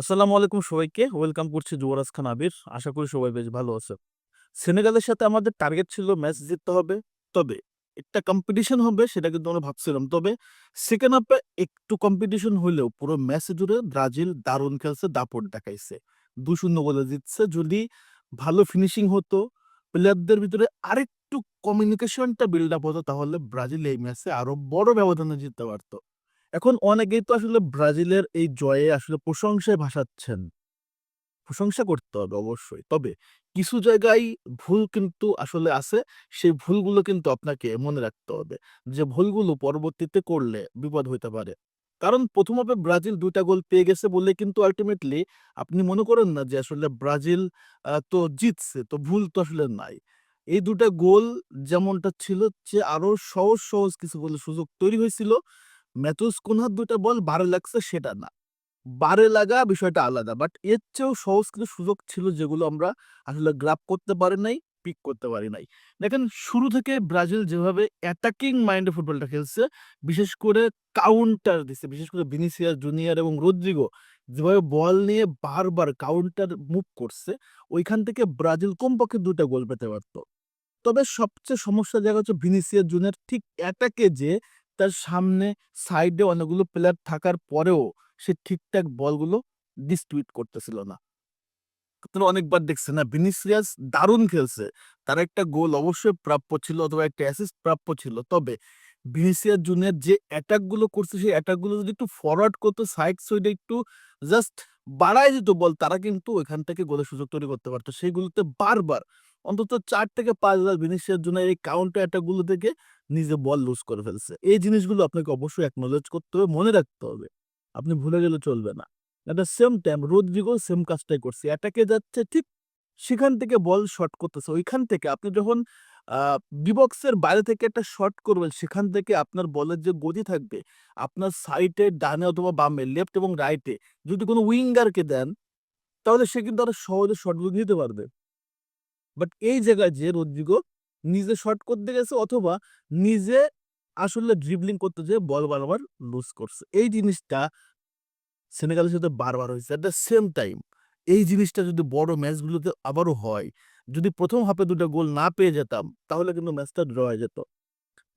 আসসালামু আলাইকুম সবাইকে। ওয়েলকাম করছি যুবরাজ খান আবির। আশা করি সবাই বেশ ভালো আছে সেনেগালের সাথে আমাদের টার্গেট ছিল ম্যাচ জিততে হবে। তবে একটা কম্পিটিশন হবে সেটা কিন্তু আমরা ভাবছিলাম। তবে সেকেন্ড হাফে একটু কম্পিটিশন হলেও পুরো ম্যাচ জুড়ে ব্রাজিল দারুণ খেলছে, দাপট দেখাইছে। দু শূন্য বলে জিতছে। যদি ভালো ফিনিশিং হতো প্লেয়ারদের ভিতরে আরেকটু কমিউনিকেশনটা বিল্ড আপ হতো, তাহলে ব্রাজিল এই ম্যাচে আরও বড় ব্যবধানে জিততে পারতো। এখন অনেকেই তো আসলে ব্রাজিলের এই জয়ে আসলে প্রশংসায় ভাসাচ্ছেন। প্রশংসা করতে হবে অবশ্যই। তবে কিছু জায়গায় ভুল কিন্তু আসলে আছে, সেই ভুলগুলো কিন্তু আপনাকে মনে রাখতে হবে যে ভুলগুলো পরবর্তীতে করলে বিপদ হইতে পারে। কারণ প্রথম হাফে ব্রাজিল দুইটা গোল পেয়ে গেছে বলে কিন্তু আলটিমেটলি আপনি মনে করেন না যে আসলে ব্রাজিল তো জিতছে, তো ভুল তো আসলে নাই। এই দুটা গোল যেমনটা ছিল, যে আরও সহজ সহজ কিছু গোলের সুযোগ তৈরি হয়েছিল। ম্যাথুস কুনহার দুইটা বল বারে লাগছে সেটা না। বারে লাগা বিষয়টা আলাদা বাট এর চেয়েও সহজ কিছু সুযোগ ছিল যেগুলো আমরা আসলে গ্রাপ করতে পারি নাই পিক করতে পারি নাই। দেখেন, শুরু থেকে ব্রাজিল যেভাবে অ্যাটাকিং মাইন্ডে ফুটবলটা খেলছে, বিশেষ করে কাউন্টার দিচ্ছে বিশেষ করে ভিনিসিয়াস জুনিয়র এবং রদ্রিগো যেভাবে বল নিয়ে বারবার কাউন্টার মুভ করছে, ওইখান থেকে ব্রাজিল কমপক্ষে দুটা গোল পেতে পারতো। তবে সবচেয়ে সমস্যা জায়গা হচ্ছে ভিনিসিয়াস জুনিয়র ঠিক অ্যাটাকে যে তার সামনে সাইডে অনেকগুলো প্লেয়ার থাকার পরেও সে ঠিকঠাক বলগুলো ডিস্ট্রিবিউট করতেছিল না। আপনারা অনেকবার দেখছেন না ভিনিসিয়াস দারুণ খেলছে। তার একটা গোল অবশ্যই প্রাপ্য ছিল অথবা একটা অ্যাসিস্ট প্রাপ্য ছিল। তবে ভিনিসিয়াস জুনিয়র যে অ্যাটাকগুলো করছে, সেই অ্যাটাকগুলো যদি একটু ফরওয়ার্ড করতো সাইড সাইডে একটু জাস্ট বাড়ায় দিত বল তারা কিন্তু এখান থেকে গোলের সুযোগ তৈরি করতে পারতো। সেইগুলোতে বারবার অন্তত চার থেকে পাঁচ হাজার ভিনিসিয়াস জুনিয়র এই কাউন্টার অ্যাটাকগুলো থেকে নিজে বল লুজ করে ফেলছে। এই জিনিসগুলো আপনাকে অবশ্যই অ্যাকনোলেজ করতে হবে, মনে রাখতে হবে। আপনি ভুলে গেলে চলবে না। At same time Rodrygo same কাজটাই করছে। অ্যাটাকে যাচ্ছে, ঠিক সেখান থেকে বল শট করতেছে। ওইখান থেকে আপনি যখন বিবক্সের বাইরে থেকে একটা শট করবেন, সেখান থেকে আপনার বলের যে গতি থাকবে, আপনার সাইডে ডানে অথবা বামে লেফট এবং রাইটে যদি কোনো উইঙ্গারকে দেন, তাহলে সে কিন্তু আরও সহজে শটগুলো নিতে পারবে। বাট এই জায়গায় যে রদ্রিগো নিজে শর্ট করতে গেছে অথবা নিজে আসলে ড্রিবলিং করতে যেয়ে বল বারবার লুজ করছে। এই জিনিসটা সেনেগালের সাথে বারবার হয়েছে। এট দ্য সেম টাইম এই জিনিসটা যদি বড় ম্যাচগুলোতে আবারও হয়, যদি প্রথম হাফে দুটো গোল না পেয়ে যেতাম, তাহলে কিন্তু ম্যাচটা ড্র হয়ে যেত।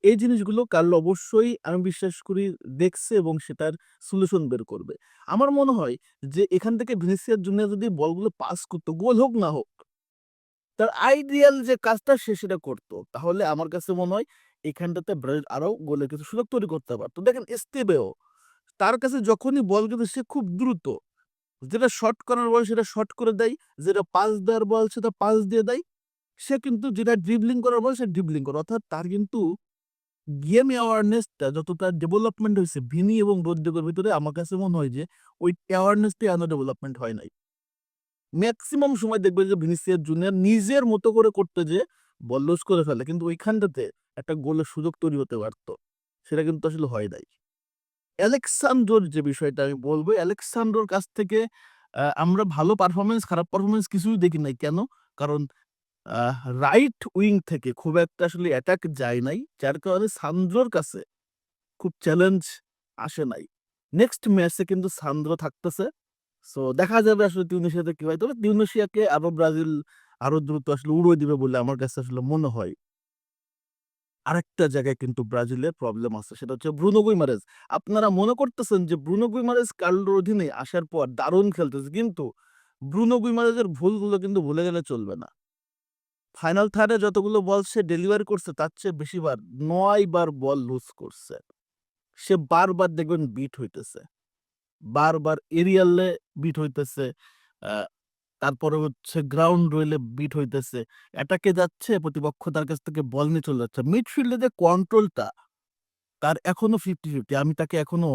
এই জিনিসগুলো কাল অবশ্যই, আমি বিশ্বাস করি, দেখছে এবং সেটার সলিউশন বের করবে। আমার মনে হয় যে এখান থেকে ভিনিসিয়াস জুনিয়র যদি বলগুলো পাস করতো গোল হোক না হোক তার আইডিয়াল যে কাজটা সে সেটা করতো। তাহলে আমার কাছে মনে হয় এখানটাতে ব্রাজিল আরও গোলের কিছু সুযোগ তৈরি করতে পারতো। দেখেন এস্তেবেও তার কাছে যখনই বল কিন্তু সে খুব দ্রুত। যেটা শর্ট করার বল সেটা শর্ট করে দেয়, যেটা পাস দেওয়ার বল সেটা পাস দিয়ে দেয়। সে কিন্তু যেটা ড্রিবলিং করার বল সে ড্রিবলিং করে। অর্থাৎ তার কিন্তু গেম অ্যাওয়ারনেসটা যত তার ডেভেলপমেন্ট হয়েছে, ভিনি এবং রোদ্রিগোর ভিতরে আমার কাছে মনে হয় যে ওই অ্যাওয়ারনেসটাই আনো ডেভেলপমেন্ট হয় নাই। ম্যাক্সিমাম সময় দেখবে যে ভিনিসিয়াস জুনিয়র নিজের মতো করে করতে যে বল লুজ করে ফেলে। কিন্তু ওইখানটাতে একটা গোলের সুযোগ তৈরি হতে পারতো। সেটা কিন্তু আসলে হয় নাই। অ্যালেক্সান্ড্রোর যে বিষয়টা আমি বলব অ্যালেক্সান্ড্রোর কাছ থেকে আমরা ভালো পারফরমেন্স খারাপ পারফরমেন্স কিছুই দেখি নাই। কেন? কারণ রাইট উইং থেকে খুব একটা আসলে অ্যাটাক যায় নাই, যার কারণে সান্দ্রোর কাছে খুব চ্যালেঞ্জ আসে নাই। নেক্সট ম্যাচে কিন্তু সান্দ্রো থাকতেছে। সো দেখা যাবে আসলে তিউনেশিয়াতে কি হয়। তবে তিউনেশিয়াকে আরও ব্রাজিল আরও দ্রুত আসলে উড়িয়ে দিবে বলে আমার কাছে আসলে মনে হয়। আরেকটা জায়গায় কিন্তু ব্রাজিলের প্রবলেম আছে, সেটা হচ্ছে ব্রুনো গুইমারেজ। আপনারা মনে করতেছেন যে ব্রুনো গুইমারেজ কার্লোর অধীনে আসার পর দারুণ খেলতেছে, কিন্তু ব্রুনো গুইমারেজের ভুলগুলো কিন্তু ভুলে গেলে চলবে না। ফাইনাল থার্ডে যতগুলো বল সে ডেলিভারি করছে, তার চেয়ে বেশিবার নয় বার বল লুজ করছে। সে বারবার দেখবেন বিট হইতেছে। বারবার এরিয়ালে বিট হইতেছে তারপরে হচ্ছে গ্রাউন্ড রয়েলে বিট হইতেছে। অ্যাটাকে যাচ্ছে, প্রতিপক্ষ তার কাছ থেকে বল নিয়ে চলে যাচ্ছে। মিডফিল্ডে যে কন্ট্রোলটা তার এখনও ফিফটি ফিফটি আমি তাকে এখনও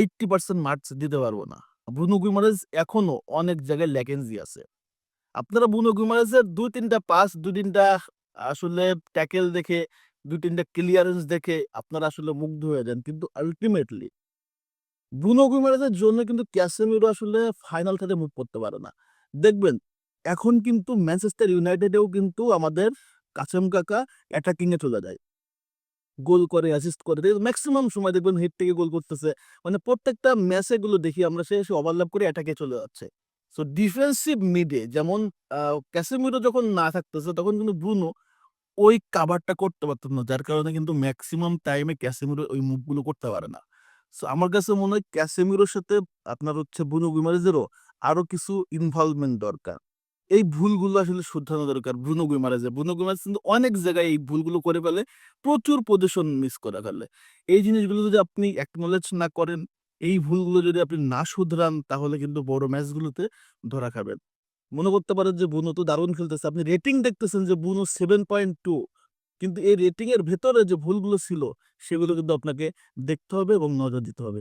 এইটটি পার্সেন্ট মার্কস দিতে পারব না। ব্রুনো গুইমারেজ এখনও অনেক জায়গায় ল্যাকেন্সি আছে। আপনারা ব্রুনো গুইমারেজের দুই তিনটা পাস দুই তিনটা আসলে ট্যাকেল দেখে, দুই তিনটা ক্লিয়ারেন্স দেখে আপনারা আসলে মুগ্ধ হয়ে যান। কিন্তু আলটিমেটলি ব্রুনো গুইমারেজের জন্য কিন্তু ক্যাসেমিরো আসলে ফাইনাল থেকে মুভ করতে পারে না। দেখবেন, এখন কিন্তু ম্যানচেস্টার ইউনাইটেডেও কিন্তু আমাদের কাসেম কাকা অ্যাটাকিং এ চলে যায়। গোল করে অ্যাসিস্ট করে ম্যাক্সিমাম সময় দেখবেন হেড থেকে গোল করতেছে। মানে প্রত্যেকটা ম্যাচে গুলো দেখি আমরা সে ওভারল্যাপ করে অ্যাটাকে চলে যাচ্ছে। সো ডিফেন্সিভ মিডে যেমন ক্যাসেমিরো যখন না থাকতেছে, তখন কিন্তু ব্রুনো ওই কাভারটা করতে পারতো না। যার কারণে কিন্তু ম্যাক্সিমাম টাইমে ক্যাসেমিরো ওই মুভগুলো করতে পারে না। আমার কাছে মনে হয় ক্যাসেমিরোর সাথে আপনার হচ্ছে বুনো গুইমারেজেরও আরও কিছু ইনভলভমেন্ট দরকার। এই ভুলগুলো আসলে শুধরানো দরকার ব্রুনো গুইমারেজে ব্রুনো গুইমারেজ কিন্তু অনেক জায়গায় এই ভুলগুলো করে ফেলে, প্রচুর পজিশন মিস করে ফেলে। এই জিনিসগুলো যদি আপনি অ্যাকনোলেজ না করেন, এই ভুলগুলো যদি আপনি না শুধরান, তাহলে কিন্তু বড় ম্যাচগুলোতে ধরা খাবেন। মনে করতে পারেন যে বুনো তো দারুণ খেলতেছে। আপনি রেটিং দেখতেছেন যে বুনো সেভেন পয়েন্ট টু কিন্তু এই রেটিং এর ভেতরে যে ভুলগুলো ছিল, সেগুলো কিন্তু আপনাকে দেখতে হবে এবং নজর দিতে হবে।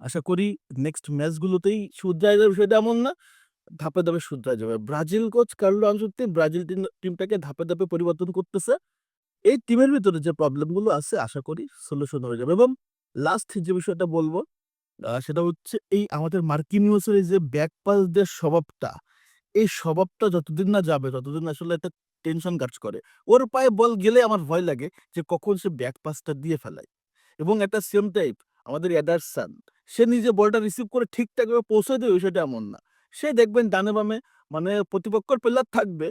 আশা করি নেক্সট ম্যাচগুলোতেই শুধরায় যাবে সেটা এমন না, ধাপে ধাপে শুধরায় যাবে Brazil coach Carlo Ancelotti Brazil টিমটাকে ধাপে ধাপে পরিবর্তন করতেছে। এই টিমের ভিতরে যে প্রবলেমগুলো আছে, আশা করি সলিউশন হয়ে যাবে। এবং লাস্ট যে বিষয়টা বলব সেটা হচ্ছে এই আমাদের মার্কিনিউসের যে ব্যাক পাস দেওয়ার স্বভাবটা এই স্বভাবটা যতদিন না যাবে, ততদিন আসলে একটা টেনশন কাজ করে। ওর পায়ে বল গেলে আমার ভয় লাগে যে কখন সে ব্যাক পাসটা দিয়ে ফেলায়। এবং একটা সেম টাইপ আমাদের অ্যাডারসান সে নিজে বলটা রিসিভ করে ঠিকঠাক ভাবে পৌঁছে দেবে সেটা এমন না। সে দেখবেন ডানে বামে মানে প্রতিপক্ষের প্লেয়ার থাকবে,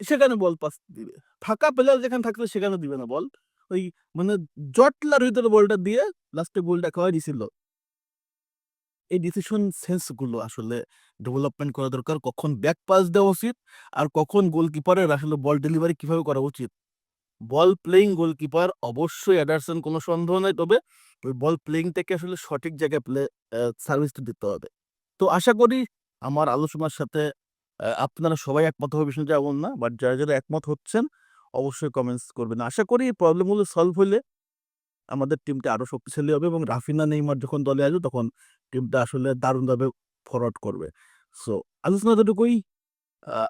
সেখানে বল পাস দিবে। ফাঁকা প্লেয়ার যেখানে থাকবে সেখানে দিবে না বল। ওই মানে জটলার ভিতরে বলটা দিয়ে লাস্টে গোলটা খাওয়াই দিছিল এই ডিসিশন সেন্সগুলো আসলে ডেভেলপমেন্ট করা দরকার। কখন ব্যাক পাস দেওয়া উচিত আর কখন গোলকিপারের আসলে বল ডেলিভারি কীভাবে করা উচিত। বল প্লেইং গোলকিপার অবশ্যই অ্যাডারসন কোনো সন্দেহ নেই, তবে ওই বল প্লেইংটাকে আসলে সঠিক জায়গায় প্লে সার্ভিসটা দিতে হবে। তো আশা করি আমার আলোচনার সাথে আপনারা সবাই একমত হবে বিষয়টা এমন না বাট যারা যারা একমত হচ্ছেন অবশ্যই কমেন্টস করবেন। আশা করি এই প্রবলেমগুলো সলভ হলে আমাদের টিমটা আরও শক্তিশালী হবে এবং রাফিনা নেইমার যখন দলে আসবে তখন টিমটা আসলে দারুণভাবে ফরওয়ার্ড করবে। সো আলোচনা যতটুকুই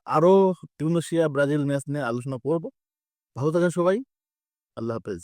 আরও টিউনেশিয়া ব্রাজিল ম্যাচ নিয়ে আলোচনা করব। ভালো থাকেন সবাই। আল্লাহ হাফেজ।